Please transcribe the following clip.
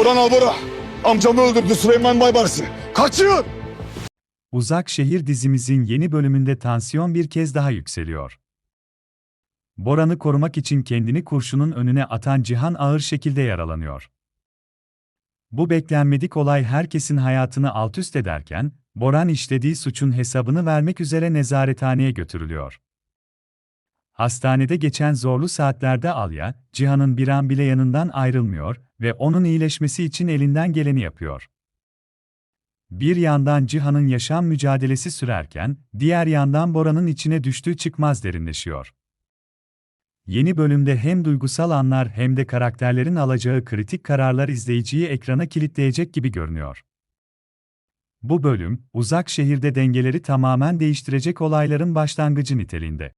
Buradan al Bora. Amcamı öldürdü Süleyman Baybarsı. Kaçın! Uzak Şehir dizimizin yeni bölümünde tansiyon bir kez daha yükseliyor. Boran'ı korumak için kendini kurşunun önüne atan Cihan ağır şekilde yaralanıyor. Bu beklenmedik olay herkesin hayatını altüst ederken, Boran işlediği suçun hesabını vermek üzere nezarethaneye götürülüyor. Hastanede geçen zorlu saatlerde Alya, Cihan'ın bir an bile yanından ayrılmıyor ve onun iyileşmesi için elinden geleni yapıyor. Bir yandan Cihan'ın yaşam mücadelesi sürerken, diğer yandan Bora'nın içine düştüğü çıkmaz derinleşiyor. Yeni bölümde hem duygusal anlar hem de karakterlerin alacağı kritik kararlar izleyiciyi ekrana kilitleyecek gibi görünüyor. Bu bölüm, uzak şehirde dengeleri tamamen değiştirecek olayların başlangıcı niteliğinde.